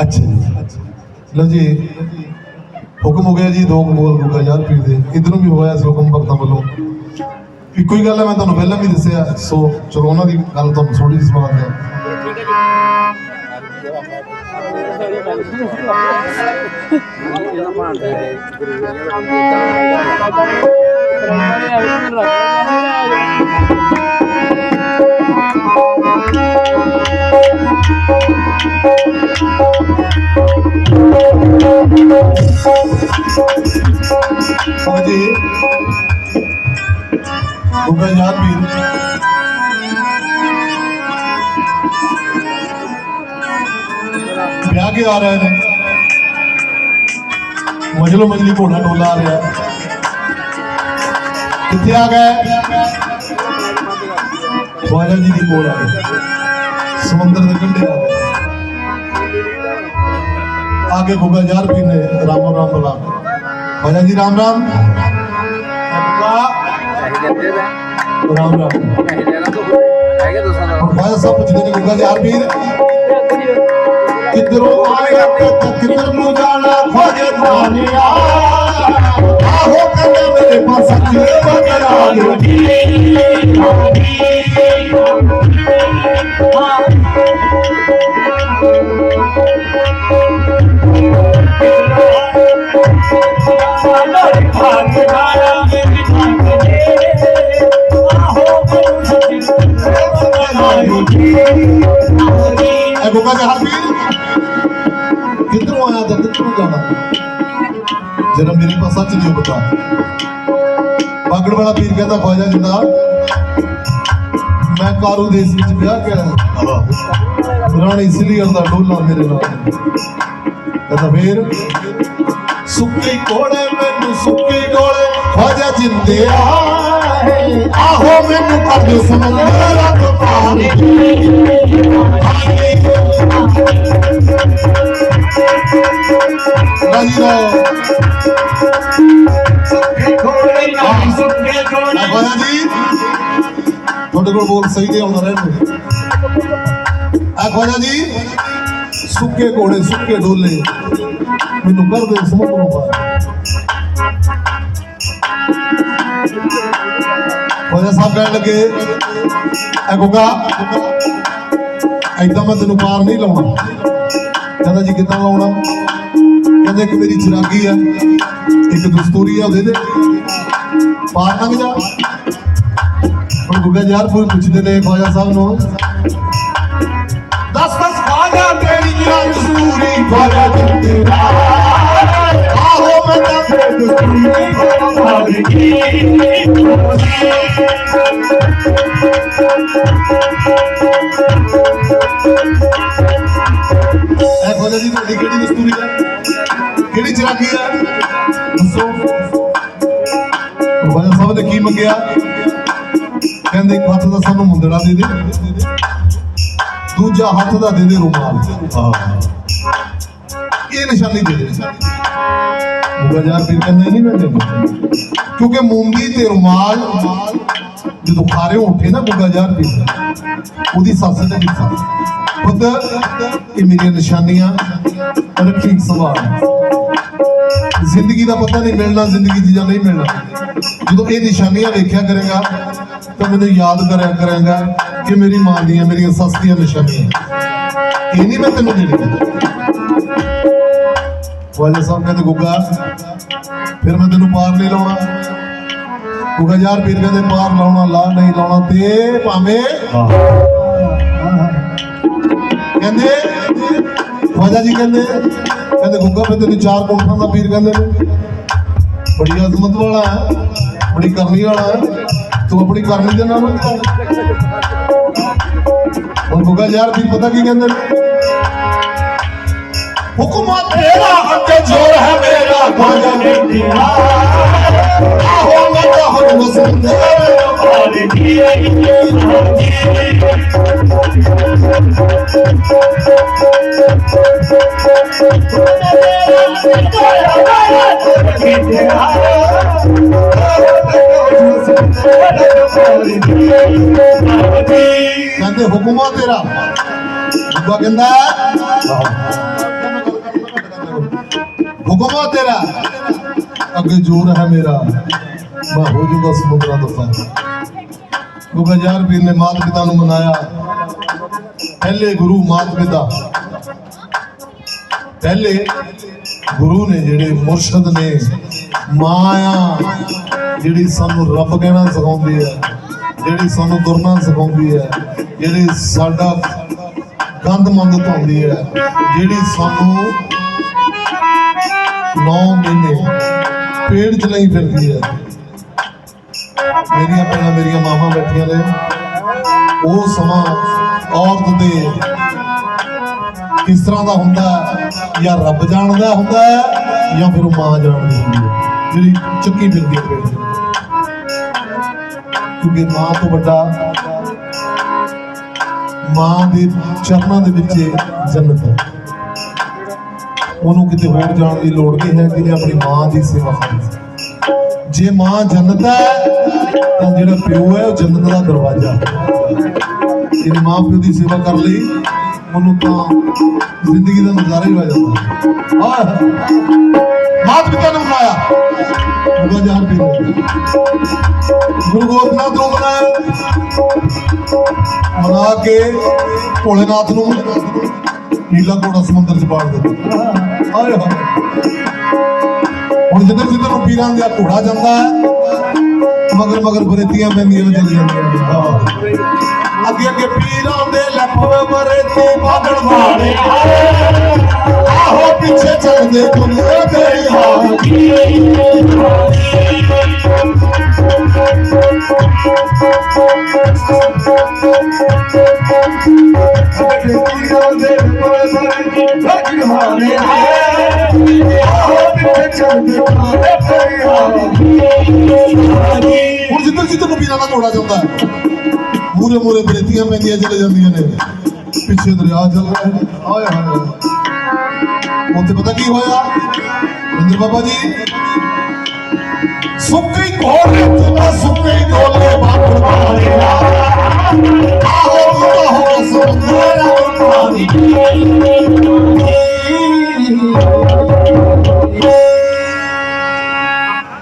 ਅੱਛਾ ਜੀ। ਲਓ ਜੀ, ਹੁਕਮ ਹੋ ਗਿਆ ਜੀ, ਦੋ ਕਬੂਲ ਰੁਕਾ ਯਾਰ ਪੀਰ ਦੇ। ਇਧਰੋਂ ਵੀ ਹੋਇਆ ਸੀ ਹੁਕਮ ਭਗਤਾਂ ਵੱਲੋਂ। ਇੱਕੋ ਹੀ ਗੱਲ ਹੈ, ਮੈਂ ਤੁਹਾਨੂੰ ਪਹਿਲਾਂ ਵੀ ਦੱਸਿਆ। ਸੋ ਚਲੋ, ਉਹਨਾਂ ਦੀ ਗੱਲ ਤੁਹਾਨੂੰ ਥੋੜੀ ਜਿਹੀ ਸਮਾਨ ਹੈ ਹਾਂ ਜੀ ਰੁਕਾ ਯਾਰ ਪੀਰ ਵਿਆਹ ਕੇ ਆ ਰਹੇ ਨੇ ਮਜਲੋ ਮਜਲੀ ਘੋੜਾ ਟੋਲਾ ਆ ਰਿਹਾ ਕਿੱਥੇ ਆ ਗਏ ਖਵਾਜਾ ਜੀ ਦੀ ਕੋਲ ਆ ਗਏ ਸਮੁੰਦਰ ਦੇ ਕੰਢੇ ਆ ਗਏ आगे गुगा जार भी ने राम राम बोला खवाजा जी राम राम आपका राम राम और खवाजा साहब पूछते ने गुगा जार ਇਧਰੋਂ ਆਇਆ ਤੇ ਤਕਦਰ ਨੂੰ ਜਾਣਾ ਖੋਜੇ ਪਾਣਿਆ ਆਹੋ ਕੰਦੇ ਮੇਰੇ ਪਾਸ ਅੱਖੇ ਵਗਰਾ ਲੋ ਜੀ ਆਹੋ ਜੀ ਐ ਬੁੱਕਾ ਜਾ ਹਰਪੀਰ ਕਿੱਧਰੋਂ ਆਇਆ ਤੇ ਕਿੱਧਰੋਂ ਜਾਣਾ? ਜਰਾ ਮੇਰੇ ਪਾਸ ਸੱਚ ਨਹੀਂ ਪਤਾ ਬਾਗੜ ਵਾਲਾ ਪੀਰ ਕਹਿੰਦਾ, ਖਵਾਜਾ ਜਿੰਦਾ। ਮੈਂ ਕਾਰੂ ਦੇਸ ਵਿੱਚ ਵਿਆਹ ਕਰਿਆ ਪੁਰਾਣੀ ਇਸ ਲਈ ਅੰਦਰ ਡੋਲਾ ਮੇਰੇ ਨਾਲ। ਕਹਿੰਦਾ, ਫੇਰ? ਸੁੱਕੀ ਕੋੜੇ, ਮੈਨੂੰ ਸੁੱਕੀ ਕੋੜੇ, ਖਵਾਜਾ ਜਿੰਦੇ ਆਹੋ, ਮੈਨੂੰ ਕੱਢ ਸਮਝ ਰੱਬ ਪਾ ਬੋਲ ਸਹੀ ਤੇ ਆਉਂਦਾ ਰਹਿਣ ਆ ਖਵਾਜਾ ਜੀ, ਸੁੱਕੇ ਘੋੜੇ, ਸੁੱਕੇ ਡੋਲੇ। ਮੈਨੂੰ ਕਰ ਦੇ ਸਮੁੰਦਰੋਂ ਪਾਰ ਸਾਹਿਬ ਕਹਿਣ ਲੱਗੇ, ਐ ਗੁੱਗਾ ਐਦਾਂ ਮੈਂ ਤੈਨੂੰ ਪਾਰ ਨਹੀਂ ਲਾਉਣਾ। ਕਹਿੰਦਾ, ਜੀ ਕਿੱਦਾਂ ਲਾਉਣਾ? ਕਹਿੰਦੇ, ਇੱਕ ਮੇਰੀ ਚਿਰਾਗੀ ਆ ਇੱਕ ਦਸਤੂਰੀ ਆ ਉਹਦੇ ਦੇ ਪਾਰ ਲੰਘ ਜਾ। ਹੁਣ ਗੁੱਗਾ ਯਾਰ ਪੂਰੀ ਪੁੱਛਦੇ ਨੇ ਖਵਾਜਾ ਸਾਹਿਬ ਨੂੰ। ਦਸ ਦਸ, ਖਵਾਜਾ ਤੇਰੀਆਂ ਦਸਤੂਰੀ ਖਵਾਜਾ ਤੇਰਾ ਆਹੋ, ਮੈਂ ਤਾਂ ਫੇਰ ਦਸਤੂਰੀ ਖਵਾਜਾ ਐ ਖਵਾਜਾ ਜੀ, ਤੁਹਾਡੀ ਕਿਹੜੀ ਦਸਤੂਰੀ ਹੈ? ਕਿਹੜੀ ਚਿਰਾਗੀ ਹੈ? ਦਾ ਸਾਨੂੰ ਮੁੰਦੜਾ ਦੇ ਦੇ। ਦੂਜਾ ਹੱਥ ਦਾ ਦੇ ਦੇ ਰੁਮਾਲ। ਇਹ ਨਿਸ਼ਾਨੀ ਦੇ ਦੇ। ਮੁਗਾ ਫਿਰ ਕਹਿੰਦੇ ਨਹੀਂ ਮੈਂ ਦੇਣਾ। ਕਿਉਂਕਿ ਮੂੰਗੀ ਤੇ ਰੁਮਾਲ ਜਦੋਂ ਖਾਰੇ ਉੱਠੇ ਨਾ ਮੁਗਾ ਯਾਰ ਫਿਰ। ਉਹਦੀ ਸੱਸ ਨੇ ਦਿੱਤਾ। ਖੁਦ ਇਹ ਮੇਰੀਆਂ ਨਿਸ਼ਾਨੀਆਂ ਰੱਖੀ ਸਵਾਲ ਜ਼ਿੰਦਗੀ ਦਾ ਪਤਾ ਨਹੀਂ ਮਿਲਣਾ, ਜ਼ਿੰਦਗੀ 'ਚ ਜਾਂ ਨਹੀਂ ਮਿਲਣਾ। ਜਦੋਂ ਇਹ ਨਿਸ਼ਾਨੀਆਂ ਵੇਖਿਆ ਕਰੇਗਾ ਤਾਂ ਮੈਨੂੰ ਯਾਦ ਕਰਿਆ ਕਰਾਂਗਾ ਕਿ ਮੇਰੀ ਮਾਂ ਦੀਆਂ ਮੇਰੀਆਂ ਸੱਸ ਦੀਆਂ ਨਿਸ਼ਾਨੀਆਂ ਇਹ ਨਹੀਂ ਮੈਂ ਤੈਨੂੰ ਦੇਣੀ। ਵਾਜਾ ਸਾਹਿਬ ਕਹਿੰਦੇ ਗੁੱਗਾ ਫਿਰ ਮੈਂ ਤੈਨੂੰ ਪਾਰ ਨਹੀਂ ਲਾਉਣਾ। ਗੁੱਗਾ ਯਾਰ ਪੀਰ ਕਹਿੰਦੇ ਪਾਰ ਲਾਉਣਾ ਲਾ ਨਹੀਂ ਲਾਉਣਾ ਤੇ ਭਾਵੇਂ ਕਹਿੰਦੇ ਖਵਾਜਾ ਜੀ ਕਹਿੰਦੇ ਕਹਿੰਦੇ ਗੁੱਗਾ ਫਿਰ ਤੈਨੂੰ ਚਾਰ ਕੋਠਾਂ ਦਾ ਪੀਰ ਕਹਿੰਦੇ ਨੇ। ਬੜੀ ਅਜ਼ਮਤ ਵਾਲਾ ਬੜੀ ਕਰਨੀ ਵਾਲਾ ਤੂੰ ਆਪਣੀ ਕਰਨੀ ਦੇ ਨਾਲ। ਹੁਣ ਗੁੱਗਾ ਯਾਰ ਪੀਰ ਪਤਾ ਕੀ ਕਹਿੰਦੇ ਨੇ? ਹੁਕਮਾ ਤੇਰਾ, ਅੱਗੇ ਜੋਰ ਹੈ ਮੇਰਾ ਖਵਾਜਾ ਨੇ ਆਹੋ, ਮੈਂ ਤਾਂ ਹੁਣ ਵਸੰਦ ਕਹਿੰਦੇ ਹੁਕਮਾ ਤੇਰਾ। ਬੁੱਗਾ ਕਹਿੰਦਾ, ਹੁਕਮਾ ਤੇਰਾ। ਅੱਗੇ ਜੋਰ ਹੈ ਮੇਰਾ। ਮੈਂ ਹੋ ਜੂਗਾ ਸਮੁੰਦਰਾਂ ਤੋਂ ਪਾਰ ਬੁੱਗਾ ਯਾਰ ਪੀਰ ਨੇ ਮਾਤ ਪਿਤਾ ਨੂੰ ਮਨਾਇਆ। ਪਹਿਲੇ ਗੁਰੂ ਮਾਤ ਪਿਤਾ। ਪਹਿਲੇ ਗੁਰੂ ਨੇ ਜਿਹੜੇ ਮੁਰਸ਼ਦ ਨੇ ਮਾਂ ਆ ਜਿਹੜੀ ਸਾਨੂੰ ਰੱਬ ਕਹਿਣਾ ਸਿਖਾਉਂਦੀ ਹੈ, ਜਿਹੜੀ ਸਾਨੂੰ ਤੁਰਨਾ ਸਿਖਾਉਂਦੀ ਹੈ, ਜਿਹੜੀ ਸਾਡਾ ਗੰਦ ਮੰਦ ਧੋਂਦੀ ਹੈ, ਜਿਹੜੀ ਸਾਨੂੰ 9 ਮਹੀਨੇ ਪੇੜ ਚ ਲਈ ਫਿਰਦੀ ਹੈ। ਮੇਰੀਆਂ ਭੈਣਾਂ, ਮੇਰੀਆਂ ਮਾਵਾਂ ਬੈਠੀਆਂ ਨੇ। ਉਹ ਸਮਾਂ ਔਰਤ ਦੇ ਕਿਸ ਤਰ੍ਹਾਂ ਦਾ ਹੁੰਦਾ ਹੈ ਜਾਂ ਰੱਬ ਜਾਣਦਾ ਹੁੰਦਾ ਹੈ? ਜਾਂ ਫਿਰ ਉਹ ਮਾਂ ਜਾਣਦੀ ਹੁੰਦੀ ਹੈ ਜਿਹੜੀ ਚੱਕੀ ਫਿਰਦੀ ਹੈ ਪੇਟ ਕਿਉਂਕਿ ਮਾਂ ਤੋਂ ਵੱਡਾ ਮਾਂ ਦੇ ਚਰਨਾਂ ਦੇ ਵਿੱਚ ਜੰਨਤ ਹੈ। ਉਹਨੂੰ ਕਿਤੇ ਹੋਰ ਜਾਣ ਦੀ ਲੋੜ ਨਹੀਂ ਹੈ, ਜਿਹਨੇ ਆਪਣੀ ਮਾਂ ਦੀ ਸੇਵਾ ਕਰਨੀ ਜੇ ਮਾਂ ਜੰਨਤ ਹੈ, ਤਾਂ ਜਿਹੜਾ ਪਿਓ ਹੈ, ਉਹ ਜੰਨਤ ਦਾ ਦਰਵਾਜ਼ਾ ਹੈ। ਜਿਹਨੇ ਮਾਂ ਪਿਓ ਦੀ ਸੇਵਾ ਕਰ ਲਈ। ਉਹਨੂੰ ਤਾਂ ਜ਼ਿੰਦਗੀ ਦਾ ਨਜ਼ਾਰਾ ਹੀ ਹੋ ਜਾਂਦਾ। ਆਹ ਮਾਤ ਪਿਤਾ ਨੇ ਬਣਾਇਆ। ਗੁਰੂ ਜਾਨ ਪੀ ਗੁਰੂ ਗੋਬਿੰਦ ਨੂੰ ਬਣਾਇਆ। ਮਨਾ ਕੇ ਭੋਲੇਨਾਥ ਨੂੰ ਨੀਲਾ ਘੋੜਾ ਸਮੁੰਦਰ ਚ ਪਾੜ ਦਿੱਤਾ। ਆਏ ਹਾਏ। ਹੁਣ ਜਿੱਧਰ ਜਿੱਧਰ ਨੂੰ ਪੀਰਾਂ ਦਾ ਘੋੜਾ ਜਾਂਦਾ ਹੈ ਮਗਰ ਮਗਰ ਬਰੇਤੀਆਂ ਪੈਂਦੀਆਂ ਨੇ ਚੱਲ ਜਾਂਦੀਆਂ ਅੱਗੇ ਅੱਗੇ ਪੀਰਾਂ ਦੇ ਲੱਪ ਬਰੇਤੀ ਬਾਦਲ ਵਾਲੇ। ਆਹੋ, ਪਿੱਛੇ ਚੱਲਦੇ ਦੁਨੀਆ ਤੇਰੀ ਹਾਲ ਹੁਣ ਜਿੱਧਰ ਜਿੱਧਰ ਨੂੰ ਪੀਰਾਂ ਦਾ ਘੋੜਾ ਜਾਂਦਾ। ਹੈ ਮੂਰੇ ਮੂਰੇ ਬਰੇਤੀਆਂ ਪੈਂਦੀਆਂ ਚਲੇ ਜਾਂਦੀਆਂ ਨੇ। ਪਿੱਛੇ ਦਰਿਆ ਚੱਲ ਰਿਹਾ ਹੈ। ਆਏ ਹਾਏ ਉੱਥੇ ਪਤਾ ਕੀ ਹੋਇਆ? ਇੰਦਰ ਬਾਬਾ ਜੀ, ਸੁੱਕੀ ਘੋੜੇ ਤੇ ਸੁੱਕੀ ਦੋਲੇ ਬਾਬਰ ਵਾਲੇ ਆਹੋ ਬੁੱਢਾ ਹੋ ਸਮੁੰਦਰ ਪਾਣੀ